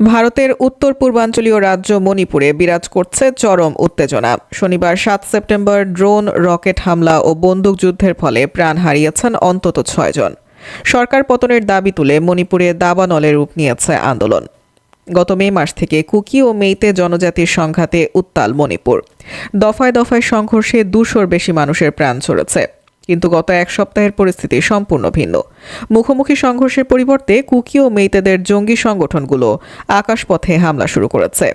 ভারতের উত্তর পূর্বাঞ্চলীয় রাজ্য মণিপুরে বিরাজ করছে চরম উত্তেজনা। শনিবার সাত সেপ্টেম্বর ড্রোন, রকেট হামলা ও বন্দুকযুদ্ধের ফলে প্রাণ হারিয়েছেন অন্তত ছয়জন সরকার পতনের দাবি তুলে মণিপুরে দাবানলে রূপ নিয়েছে আন্দোলন। গত মে মাস থেকে কুকি ও মেইতে জনজাতির সংঘাতে উত্তাল মণিপুর। দফায় দফায় সংঘর্ষে দুশোর বেশি মানুষের প্রাণ ছড়েছে। কিন্তু গত এক সপ্তাহের পরিস্থিতি সম্পূর্ণ ভিন্ন। মুখোমুখি সংঘর্ষের পরিবর্তে কুকি ও মেইতেদের জঙ্গি সংগঠনগুলো আকাশপথে হামলা শুরু করেছে।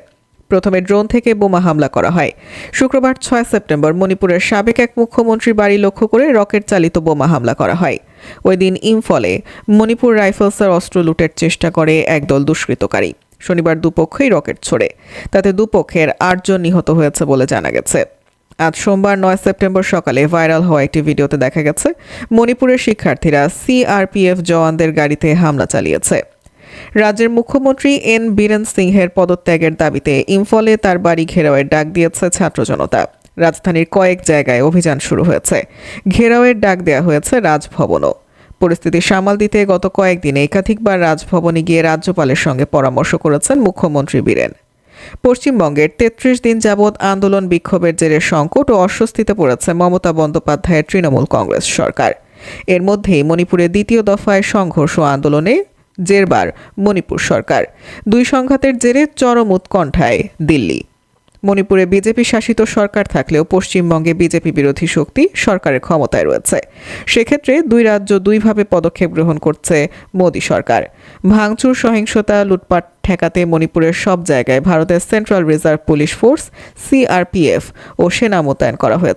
প্রথমে ড্রোন থেকে বোমা হামলা করা হয়। শুক্রবার ছয় সেপ্টেম্বর মণিপুরের সাবেক এক মুখ্যমন্ত্রীর বাড়ি লক্ষ্য করে রকেট চালিত বোমা হামলা করা হয়। ওই দিন ইম্ফলে মণিপুর রাইফেলসের অস্ত্র লুটের চেষ্টা করে একদল দুষ্কৃতকারী। শনিবার দুপক্ষই রকেট ছোড়ে। তাতে দুপক্ষের আটজন নিহত হয়েছে বলে জানা গেছে। আজ সোমবার নয় সেপ্টেম্বর সকালে ভাইরাল হওয়া একটি ভিডিওতে দেখা গেছে, মণিপুরের শিক্ষার্থীরা সিআরপিএফ জওয়ানদের গাড়িতে হামলা চালিয়েছে। রাজ্যের মুখ্যমন্ত্রী এন বীরেন সিংহের পদত্যাগের দাবিতে ইম্ফলে তার বাড়ি ঘেরাওয়ের ডাক দিয়েছে ছাত্র জনতা। রাজধানীর কয়েক জায়গায় অভিযান শুরু হয়েছে। ঘেরাওয়ের ডাক দেওয়া হয়েছে রাজভবনও। পরিস্থিতি সামাল দিতে গত কয়েকদিনে একাধিকবার রাজভবনে গিয়ে রাজ্যপালের সঙ্গে পরামর্শ করেছেন মুখ্যমন্ত্রী বীরেন। পশ্চিমবঙ্গের তেত্রিশ দিন যাবৎ আন্দোলন বিক্ষোভের জেরে সংকট ও অস্বস্তিতে পড়েছে মমতা বন্দ্যোপাধ্যায়ের তৃণমূল কংগ্রেস সরকার। এর মধ্যেই মণিপুরে দ্বিতীয় দফায় সংঘর্ষ আন্দোলনে জেরবার মণিপুর সরকার। দুই সংঘাতের জেরে চরম উৎকণ্ঠায় দিল্লি। মণিপুরে বিজেপি শাসিত সরকার থাকলেও পশ্চিমবঙ্গে বিজেপি বিরোধী শক্তি সরকারের ক্ষমতায় রয়েছে। সেক্ষেত্রে দুই রাজ্য দুইভাবে পদক্ষেপ গ্রহণ করছে মোদী সরকার। ভাঙচুর, সহিংসতা, লুটপাট ঠেকাতে মণিপুরের সব জায়গায় ভারতের central reserve police force CRPF ও সেনা মোতায়েন করা হয়েছে।